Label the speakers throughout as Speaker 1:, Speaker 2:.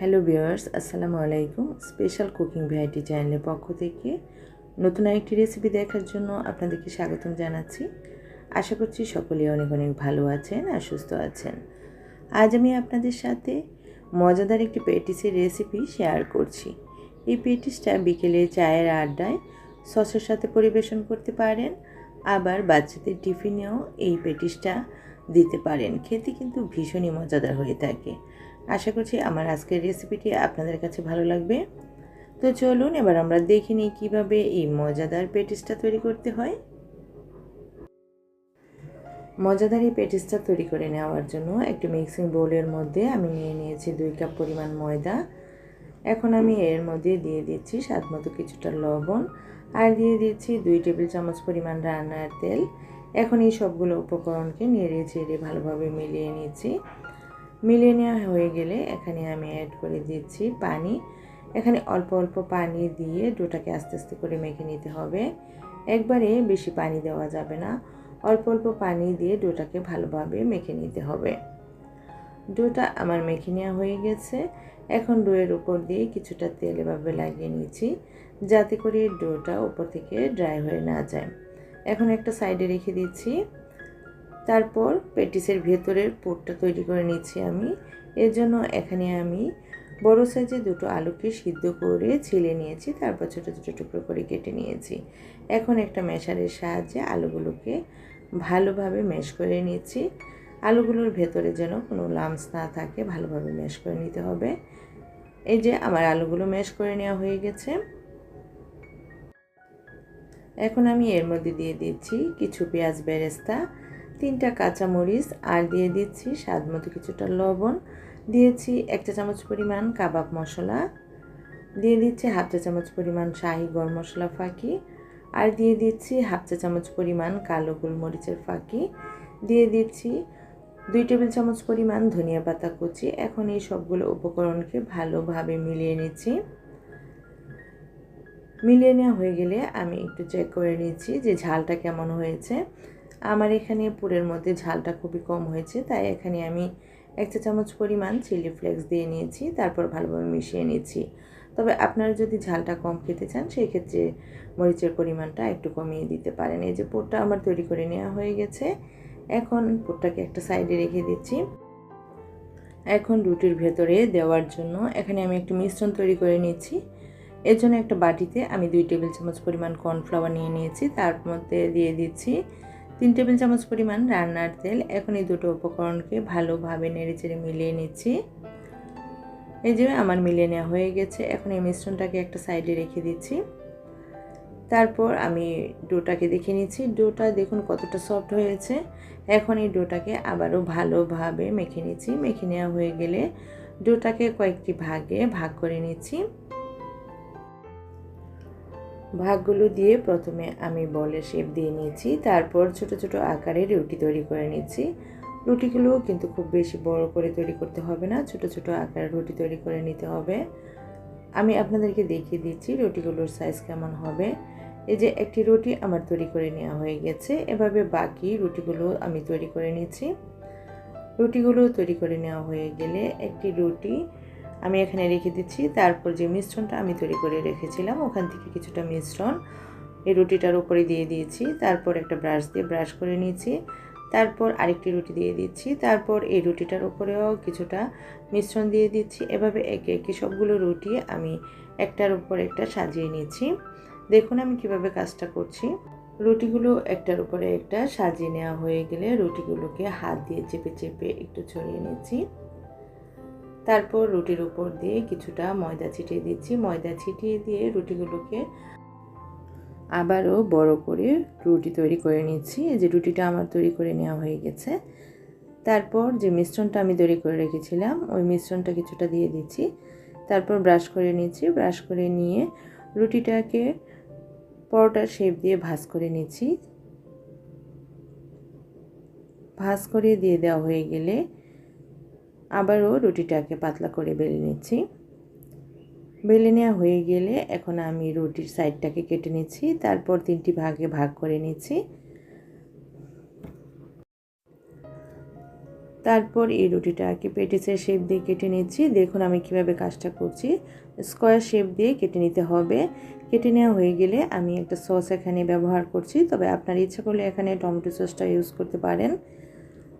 Speaker 1: Hello viewers, আসসালামু আলাইকুম। Special cooking variety চ্যানেলের পক্ষ থেকে নতুন আরেকটি রেসিপি দেখার জন্য আপনাদেরকে স্বাগতম জানাচ্ছি। আশা করছি সকলেই অনেক অনেক ভালো আছেন আর সুস্থ আছেন। আজ আমি আপনাদের সাথে মজাদার একটি পেটিসের রেসিপি শেয়ার করছি। এই পেটিসটা বিকেলে চায়ের আড্ডায় সসের সাথে পরিবেশন করতে পারেন, আবার বাচ্চাদের টিফিনেও এই পেটিসটা দিতে পারেন। খেতে কিন্তু ভীষণই মজাদার হয়ে থাকে। আশা করছি আমার আজকের রেসিপিটি আপনাদের কাছে ভালো লাগবে। তো চলুন, এবার আমরা দেখে নিই কীভাবে এই মজাদার পেটিসটা তৈরি করতে হয়। মজাদার এই পেটিসটা তৈরি করে নেওয়ার জন্য একটি মিক্সিং বোলের মধ্যে আমি নিয়ে নিয়েছি দুই কাপ পরিমাণ ময়দা। এখন আমি এর মধ্যে দিয়ে দিচ্ছি স্বাদ মতো কিছুটা লবণ আর দিয়ে দিচ্ছি দুই টেবিল চামচ পরিমাণ রান্নার তেল। এখন এই সবগুলো উপকরণকে নিয়ে নেড়ে চেড়ে ভালোভাবে মিলিয়ে নিচ্ছি। মিলিয়ে নেওয়া হয়ে গেলে এখানে আমি অ্যাড করে দিচ্ছি পানি। এখানে অল্প অল্প পানি দিয়ে ডোটাকে আস্তে আস্তে করে মেখে নিতে হবে। একবারে বেশি পানি দেওয়া যাবে না। অল্প অল্প পানি দিয়ে ডোটাকে ভালোভাবে মেখে নিতে হবে। ডোটা আমার মেখে নেওয়া হয়ে গেছে। এখন ডোয়ের উপর দিয়ে কিছুটা তেল এভাবে লাগিয়ে নিচ্ছি যাতে করে ডোটা উপর থেকে ড্রাই হয়ে না যায়। এখন একটা সাইডে রেখে দিচ্ছি। তারপর পেটিসের ভেতরের পুরটা তৈরি করে নিচ্ছি আমি। এর জন্য এখানে আমি বড় সাইজে দুটো আলুকে সিদ্ধ করে ছিলে নিয়েছি, তারপর ছোটো ছোটো টুকরো করে কেটে নিয়েছি। এখন একটা মেশারের সাহায্যে আলুগুলোকে ভালোভাবে ম্যাশ করে নিচ্ছি আলুগুলোর ভেতরে যেন কোনো লামস না থাকে, ভালোভাবে ম্যাশ করে নিতে হবে। এই যে আমার আলুগুলো ম্যাশ করে নেওয়া হয়ে গেছে। এখন আমি এর মধ্যে দিয়ে দিচ্ছি কিছু পেঁয়াজ বেরেস্তা তিনটা কাঁচামরিচ, আর দিয়ে দিচ্ছি স্বাদ মতো কিছুটা লবণ। দিয়েছি এক চা চামচ পরিমাণ কাবাব মশলা। দিয়ে দিচ্ছি হাফ চা চামচ পরিমাণ শাহি গরম মশলা ফাঁকি। আর দিয়ে দিচ্ছি হাফ চা চামচ পরিমাণ কালো গোলমরিচের ফাঁকি। দিয়ে দিচ্ছি দুই টেবিল চামচ পরিমাণ ধনিয়া পাতা কুচি। এখন এই সবগুলো উপকরণকে ভালোভাবে মিলিয়ে নিচ্ছি। মিলিয়ে নেওয়া হয়ে গেলে আমি একটু চেক করে নিচ্ছি যে ঝালটা কেমন হয়েছে। আমার এখানে পুরের মধ্যে ঝালটা খুবই কম হয়েছে, তাই এখানে আমি এক চা চামচ পরিমাণ চিলি ফ্লেক্স দিয়ে নিয়েছি, তারপর ভালোভাবে মিশিয়ে নিয়েছি। তবে আপনারা যদি ঝালটা কম খেতে চান সেই ক্ষেত্রে মরিচের পরিমাণটা একটু কমিয়ে দিতে পারেন। এই যে পুরটা আমার তৈরি করে নেওয়া হয়ে গেছে, এখন পুরটাকে একটা সাইডে রেখে দিচ্ছি। এখন রুটির ভেতরে দেওয়ার জন্য এখানে আমি একটু মিশ্রণ তৈরি করে নিয়েছি এর জন্য একটা বাটিতে আমি দুই টেবিল চামচ পরিমাণ কর্নফ্লাওয়ার নিয়ে নিয়েছি, তার মধ্যে দিয়ে দিচ্ছি তিন টেবিল চামচ পরিমাণ রান্নার তেল, এখন এই দুটো উপকরণকে ভালোভাবে নেড়েচেড়ে মিলিয়ে নিচ্ছি। এই যে আমার মিলিয়ে নেওয়া হয়ে গেছে, এখন এই মিশ্রণটাকে একটা সাইডে রেখে দিচ্ছি। তারপর আমি ডোটাকে দেখে নিচ্ছি। ডোটা দেখুন কতটা সফট হয়েছে। এখন এই ডোটাকে আবারও ভালোভাবে মেখে নিচ্ছি। মেখে নেওয়া হয়ে গেলে ডোটাকে কয়েকটি ভাগে ভাগ করে নিচ্ছি। ভাগগুলো দিয়ে প্রথমে আমি বলে শেপ দিয়ে নিয়েছি, তারপর ছোট ছোট আকারে রুটি তৈরি করে নিচ্ছি। রুটিগুলোও কিন্তু খুব বেশি বড় করে তৈরি করতে হবে না, ছোট ছোট আকারে রুটি তৈরি করে নিতে হবে। আমি আপনাদেরকে দেখিয়ে দিচ্ছি রুটিগুলোর সাইজ কেমন হবে। এই যে একটি রুটি আমার তৈরি করে নেওয়া হয়ে গেছে, এভাবে বাকি রুটিগুলো আমি তৈরি করে নিচ্ছি। রুটিগুলো তৈরি করে নেওয়া হয়ে গেলে একটি রুটি আমি এখানে রেখে দিচ্ছি। তারপর যে মিশ্রণটা আমি তৈরি করে রেখেছিলাম, ওখান থেকে কিছুটা মিশ্রণ এই রুটিটার উপরে দিয়ে দিয়েছি। তারপর একটা ব্রাশ দিয়ে ব্রাশ করে নিয়েছি। তারপর আরেকটি রুটি দিয়ে দিচ্ছি। তারপর এই রুটিটার উপরেও কিছুটা মিশ্রণ দিয়ে দিচ্ছি। এভাবে একে একে সবগুলো রুটি আমি একটার উপর একটা সাজিয়ে নিচ্ছি। দেখুন আমি কীভাবে কাজটা করছি। রুটিগুলো একটার উপরে একটা সাজিয়ে নেওয়া হয়ে গেলে রুটিগুলোকে হাত দিয়ে চেপে চেপে একটু ছড়িয়ে নিচ্ছি। তারপর রুটির উপর দিয়ে কিছুটা ময়দা ছিটিয়ে দিচ্ছি। ময়দা ছিটিয়ে দিয়ে রুটিগুলোকে আবারও বড় করে রুটি তৈরি করে নিচ্ছি। এই যে রুটিটা আমার তৈরি করে নেওয়া হয়ে গেছে। তারপর যে মিশ্রণটা আমি তৈরি করে রেখেছিলাম, ওই মিশ্রণটা কিছুটা দিয়ে দিচ্ছি। তারপর ব্রাশ করে নিচ্ছি। ব্রাশ করে নিয়ে রুটিটাকে পরোটার শেপ দিয়ে ভাজ করে নিচ্ছি। ভাজ করে দিয়ে দেওয়া হয়ে গেলে আবারও রুটিটাকে পাতলা করে বেলে নিচ্ছি। বেলে নেওয়া হয়ে গেলে এখন আমি রুটির সাইডটাকে কেটে নিচ্ছি, তারপর তিনটি ভাগে ভাগ করে নিচ্ছি। তারপর এই রুটিটাকে পেটিসের শেপ দিয়ে কেটে নিচ্ছি। দেখুন আমি কীভাবে কাজটা করছি। স্কোয়ার শেপ দিয়ে কেটে নিতে হবে। কেটে নেওয়া হয়ে গেলে আমি একটা সস এখানে ব্যবহার করছি। তবে আপনার ইচ্ছা করলে এখানে টমেটো সসটা ইউজ করতে পারেন।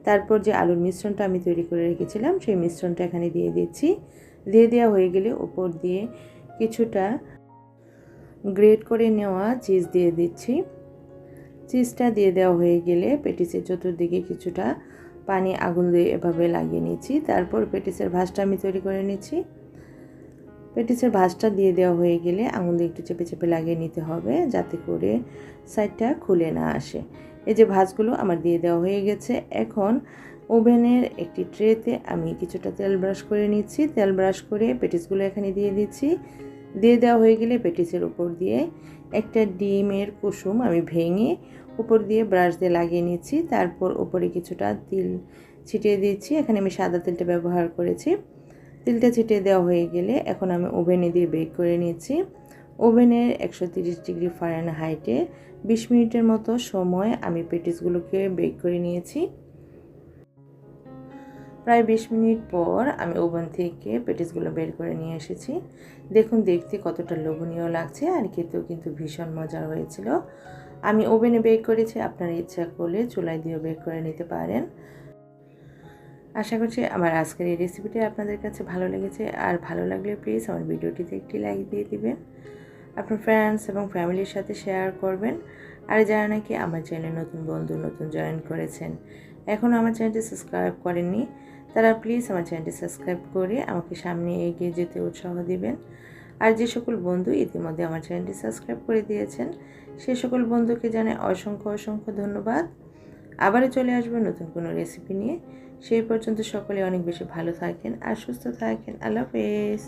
Speaker 1: তারপর যে আলুর মিশ্রণটা আমি তৈরি করে রেখেছিলাম, সেই মিশ্রণটা এখানে দিয়ে দিচ্ছি। দিয়ে দেওয়া হয়ে গেলে ওপর দিয়ে কিছুটা গ্রেট করে নেওয়া চিজ দিয়ে দিচ্ছি। চিজটা দিয়ে দেওয়া হয়ে গেলে পেটিসের চতুর্দিকে কিছুটা পানি আগুন দিয়ে এভাবে লাগিয়ে নিচ্ছি। তারপর পেটিসের ভাঁজটা আমি তৈরি করে নিচ্ছি। পেটিসের ভাঁজটা দিয়ে দেওয়া হয়ে গেলে আঙুল দিয়ে একটু চেপে চেপে লাগিয়ে নিতে হবে যাতে করে সাইডটা খুলে না আসে। এই যে ভাঁজগুলো আমার দিয়ে দেওয়া হয়ে গেছে। এখন ওভেনের একটি ট্রেতে আমি কিছুটা তেল ব্রাশ করে নিচ্ছি। তেল ব্রাশ করে পেটিসগুলো এখানে দিয়ে দিচ্ছি। দিয়ে দেওয়া হয়ে গেলে পেটিসের উপর দিয়ে একটা ডিমের কুসুম আমি ভেঙে উপর দিয়ে ব্রাশ দিয়ে লাগিয়ে নিচ্ছি। তারপর উপরে কিছুটা তিল ছিটিয়ে দিচ্ছি। এখানে আমি সাদা তেলটা ব্যবহার করেছি। তিলটা ছিটিয়ে দেওয়া হয়ে গেলে এখন আমি ওভেনে দিয়ে বেক করে নিয়েছি। ওভেনের একশো তিরিশ ডিগ্রি ফারেন হাইটে বিশ মিনিটের মতো সময় আমি পেটিসগুলোকে বেক করে নিয়েছি। প্রায় বিশ মিনিট পর আমি ওভেন থেকে পেটিসগুলো বের করে নিয়ে এসেছি। দেখুন, দেখতে কতটা লোভনীয় লাগছে আর খেতেও কিন্তু ভীষণ মজার হয়েছিল। আমি ওভেনে বেক করেছি, আপনার ইচ্ছা করলে চুলায় দিয়েও বেক করে নিতে পারেন। আশা করছি আমার আজকের এই রেসিপিটি আপনাদের কাছে ভালো লেগেছে। আর ভালো লাগলে প্লিজ আমার ভিডিওটিতে একটি লাইক দিয়ে দিবেন। আপনার ফ্রেন্ডস এবং ফ্যামিলির সাথে শেয়ার করবেন। আর যারা নাকি আমার চ্যানেলে নতুন বন্ধু, নতুন জয়েন করেছেন এখনও আমার চ্যানেলটি সাবস্ক্রাইব করেননি, তারা প্লিজ আমার চ্যানেলটি সাবস্ক্রাইব করে আমাকে সামনে এগিয়ে যেতে উৎসাহ দিবেন। আর যে সকল বন্ধু ইতিমধ্যে আমার চ্যানেলটি সাবস্ক্রাইব করে দিয়েছেন, সে সকল বন্ধুকে জানাই অসংখ্য অসংখ্য ধন্যবাদ। আবারও চলে আসব নতুন কোনো রেসিপি নিয়ে। সেই পর্যন্ত সকলে অনেক বেশি ভালো থাকেন আর সুস্থ থাকেন। আল্লাহ হাফেজ।